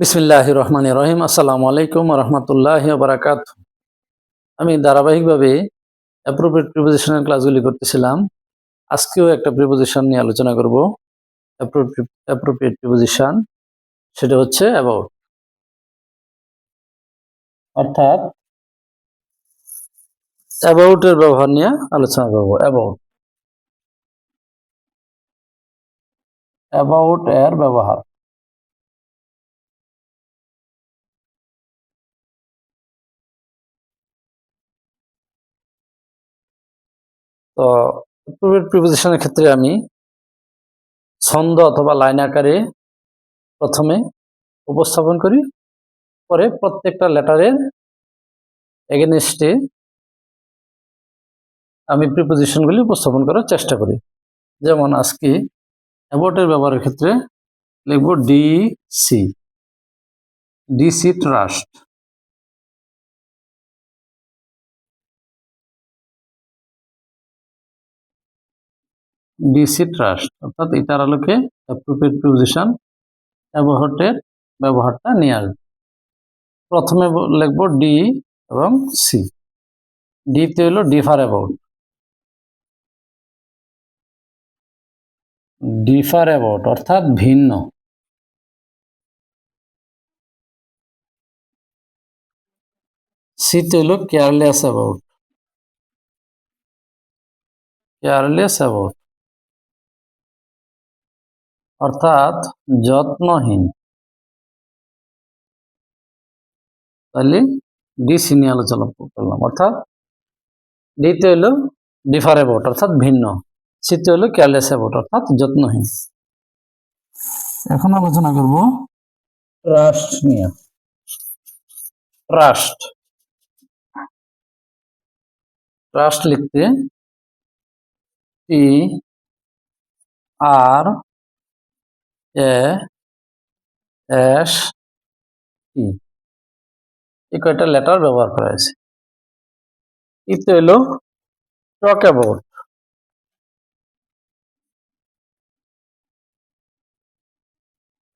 বিসমিল্লাহ রহমান রহিম। আসসালামু আলাইকুম রহমতুল্লাহ বারাকাত আমি ধারাবাহিকভাবে অ্যাপ্রোপ্রিয়েট প্রিপোজিশনের ক্লাসগুলি করতেছিলাম। আজকেও একটা প্রিপোজিশন নিয়ে আলোচনা করব। অ্যাপ্রোপ্রিয়েট প্রিপোজিশন সেটা হচ্ছে অ্যাবাউট অর্থাৎ অ্যাবাউটের ব্যবহার নিয়ে আলোচনা করব। অ্যাবাউট অ্যাবাউট এর ব্যবহার। তো প্রিপোজিশনের ক্ষেত্রে আমি ছন্দ অথবা লাইন আকারে প্রথমে উপস্থাপন করি, পরে প্রত্যেকটা লেটারের এগেনস্টে আমি প্রিপোজিশনগুলি উপস্থাপন করার চেষ্টা করি। যেমন আজকে অ্যাবোর্টের ব্যবহারের ক্ষেত্রে লিখব D C DC trust DC trust অর্থাৎ এটার আলোকে অ্যাপ্রোপ্রিয়েট প্রিপোজিশন অ্যাবোহটের ব্যবহারটা নিয়ে আসবে। প্রথমে লিখব ডি এবং সি ডিতে হলো ডিফার অ্যাবাউট ডিফার অ্যাবাউট অর্থাৎ ভিন্ন। সিতে হলো কেয়ারলেস অ্যাবাউট কেয়ারলেস অ্যাবাউট অর্থাৎ যত্নহীন। তাহলে ডিসি নিয়ে আলোচনা করলাম। অর্থাৎ ডিতে হলো ডিফার অ্যাবাউট অর্থাৎ ভিন্ন। সিতে হলো কেয়ারলেস অ্যাবাউট অর্থাৎ যত্নহীন। এখন আলোচনা করব ট্রাস্ট নিয়ে। ট্রাস্ট ট্রাস্ট লিখতে টি আর এ, এস টি এই কয়টা লেটার ব্যবহার করা হয়েছে। ইতে হলো টক অ্যাবাউট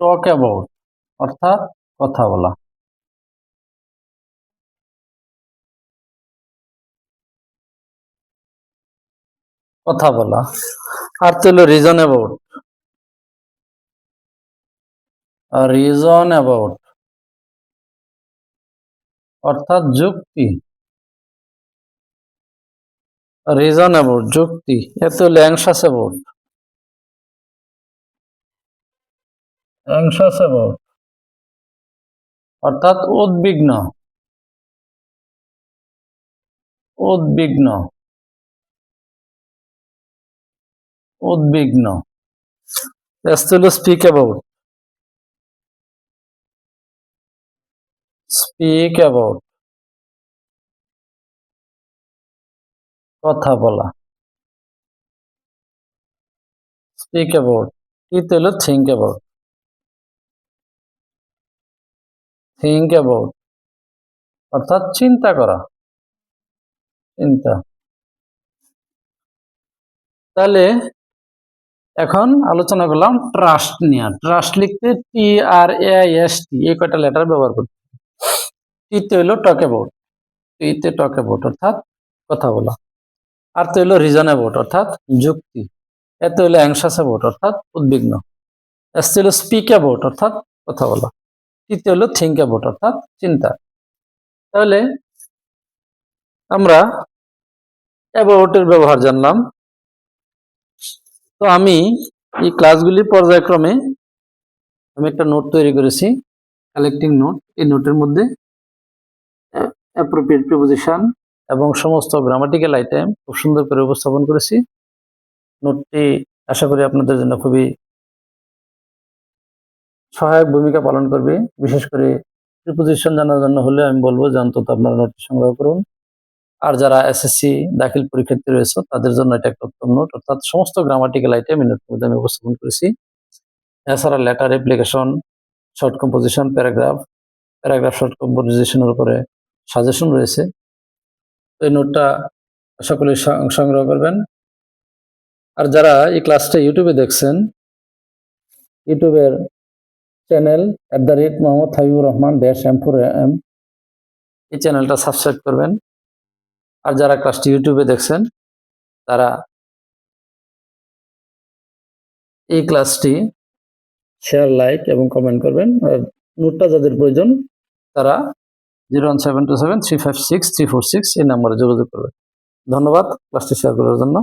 টক অ্যাবাউট অর্থাৎ কথা বলা। কথা বলা। আর তো হলো রিজন অ্যাবাউট রিজন অ্যাবাউট অর্থাৎ যুক্তি। রিজন অ্যাবাউট যুক্তি। এত হলো অ্যাংশাস অ্যাবাউট অ্যাংশাস অ্যাবাউট অর্থাৎ উদ্বিগ্ন। উদ্বিগ্ন। উদ্বিগ্ন। হলো স্পিক অ্যাবাউট স্পিক অ্যাবাউট কথা বলা। স্পিক অ্যাবাউট টিতে হলো? থিঙ্ক অ্যাবাউট থিঙ্ক অ্যাবাউট অর্থাৎ চিন্তা করা। চিন্তা। তাহলে এখন আলোচনা করলাম ট্রাস্ট নিয়ে। ট্রাস্ট লিখতে টি আর এস টি এই কয়টা লেটার ব্যবহার করতে টিতে হলো টক অ্যাবাউট টিতে টক অ্যাবাউট অর্থাৎ কথা বলা। আর তো হলো রিজন অ্যাবাউট অর্থাৎ যুক্তি। এতে হলো অ্যাংশাস অ্যাবাউট অর্থাৎ উদ্বিগ্ন। এসতে হলো স্পিক অ্যাবাউট অর্থাৎ কথা বলা। টিতে হলো থিঙ্ক অ্যাবাউট অর্থাৎ চিন্তা। তাহলে আমরা অ্যাবাউটের ব্যবহার জানলাম। তো আমি এই ক্লাসগুলি পর্যায়ক্রমে আমি একটা নোট তৈরি করেছি। কালেক্টিং নোট এই নোটের মধ্যে অ্যাপ্রোপ্রিয়েট প্রিপোজিশন এবং সমস্ত গ্রামাটিক্যাল আইটেম খুব সুন্দর করে উপস্থাপন করেছি। নোটটি আশা করি আপনাদের জন্য খুবই সহায়ক ভূমিকা পালন করবে। বিশেষ করে প্রিপোজিশন জানার জন্য হলে আমি বলব যে অন্তত আপনারা নোটটি সংগ্রহ করুন। আর যারা এসএসসি দাখিল পরীক্ষার্থী রয়েছে, তাদের জন্য এটা একটা উত্তম নোট। অর্থাৎ সমস্ত গ্রামাটিক্যাল আইটেম এই নোটের মধ্যে আমি উপস্থাপন করেছি। এছাড়া letter application short composition paragraph paragraph short কম্পোজিশনের উপরে সাজেশন রয়েছে। এই নোটটা সকলে সংগ্রহ করবেন। আর যারা এই ক্লাসটা ইউটিউবে দেখছেন ইউটিউবের channel at the rate Mohammad Habibur Rahman dash M four M এই চ্যানেলটা সাবস্ক্রাইব করবেন। আর যারা ক্লাসটি ইউটিউবে দেখছেন, তারা এই ক্লাসটি শেয়ার লাইক এবং কমেন্ট করবেন। আর নোটটা যাদের প্রয়োজন, তারা zero one seven two seven three five six three four six এই নাম্বারে যোগাযোগ করবে ধন্যবাদ ক্লাসটি শেয়ার করার জন্য।